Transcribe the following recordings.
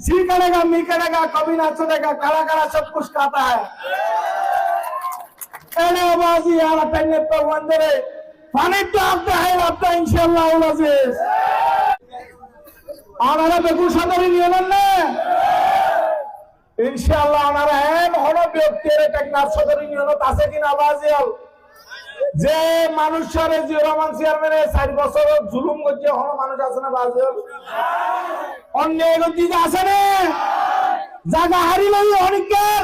सी करेगा मी करेगा कभी ना चलेगा काला काला सब कुछ खाता है এলাবাজি আর পেনে তো বন্দরে পানি তো আপনি হয় আপনি ইনশাআল্লাহ আজিজ আনারা বেগুন সাদারি নিয়ে নেন না ইনশাআল্লাহ আনারা এন হন ব্যক্তির টেকনাফ সদরি নিয়ে আছে কিনা বাজিয়াল যে মানুষের যে রহমান চেয়ারম্যানের চার বছর জুলুম করছে হন মানুষ আছে না বাজিয়াল অন্য দিকে আছে না? জায়গা হারিল অনেকের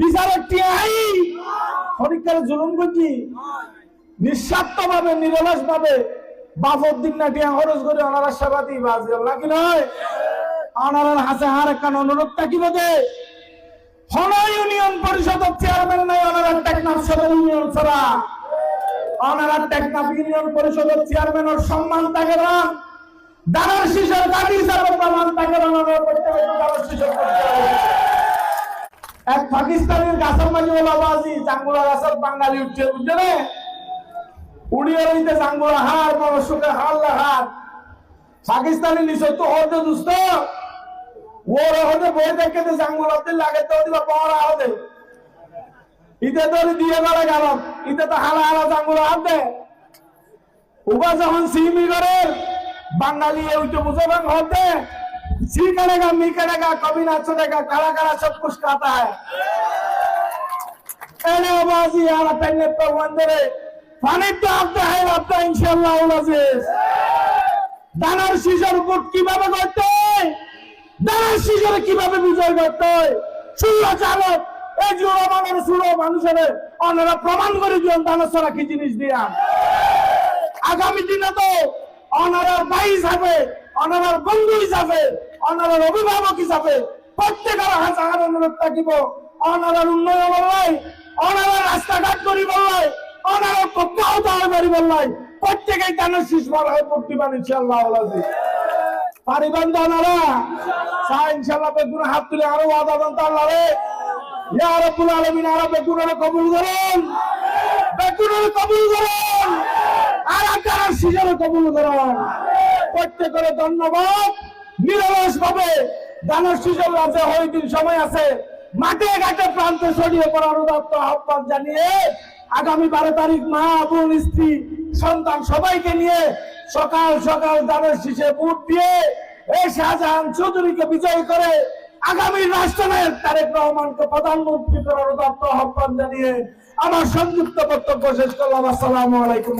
বিচারের টিয়াই অনেকের জুলুম করছি। নিঃস্বার্থ ভাবে নিরলস ভাবে বাপর দিন না টিয়া খরচ করে অনারা সেবা দিই বাজিয়াল নাকি নয়? অনারার হাসে হার একখান অনুরোধ থাকিব যে হন ইউনিয়ন পরিষদের চেয়ারম্যান নাই অনারার টেকনাফ সদর ইউনিয়ন ছাড়া। অনারার টেকনাফ পরিষদের চেয়ারম্যানের সম্মান থাকে না দানার শিশর গাড়ি হিসাবে প্রমাণ থাকে না অনারা প্রত্যেকে এক পাকিস্তানের গাছের মাঝে বলা বাজি চাঙ্গুলা বাঙালি উঠছে বুঝছে না? উড়িয়ে রইতে চাঙ্গুলা হার মনসুকে হার হার। পাকিস্তানি নিশ্চয় তো হতে দুস্ত ওর হতে বই দেখে তো চাঙ্গুলাতে লাগে তো দিবা পড়া হতে। ইতে তো দিয়ে বেড়ে গেল ইতে তো হালা হালা চাঙ্গুলা হাতে উবা যখন সিমি করে বাঙালি উঠে বুঝে ভাঙ হতে सी करेगा मी करेगा कभी ना चलेगा काला काला सब कुछ खाता है এলাবাজি আর পেনে তো বন্দরে পানি তো আপনি হয় আপনি ইনশাআল্লাহ আজিজ দানার শিশর উপর কিভাবে করতে হয় দানার শিশর কিভাবে বিজয় করতে হয় সুর চালক এই জুড়ো মানুষ সুরো মানুষের অন্যরা প্রমাণ করে দিন দানা ছাড়া কি জিনিস দিয়া। আগামী দিনে অভিভাবক হিসাবে প্রত্যেকের হাজার অনুরোধ থাকিব। অনারার উন্নয়ন বললাই অনারার রাস্তাঘাট করি বললাই অনারার দাঁড় বাড়ি বললাই, প্রত্যেকেই কেন শিশ বড় হয়ে পড়তে পারে পারিবেন তো অনারা ইনশাল্লাহ হাত তুলে আরও ওয়াদা দেন তো আল্লাহ মাঠে ঘাটে প্রান্তে ছড়িয়ে পড়ার উদাত্ত আহ্বান জানিয়ে আগামী বারো তারিখ মা, বোন, স্ত্রী, সন্তান সবাইকে নিয়ে সকাল সকাল দানের শীষে ভোট দিয়ে এই শাহজাহান চৌধুরীকে বিজয় করে আগামী রাষ্ট্রনায়ক তারেক রহমানকে প্রধানমন্ত্রী করার দত্ত আহ্বান জানিয়ে আমার সংযুক্ত বক্তব্য শেষ করলাম। আসসালামু আলাইকুম।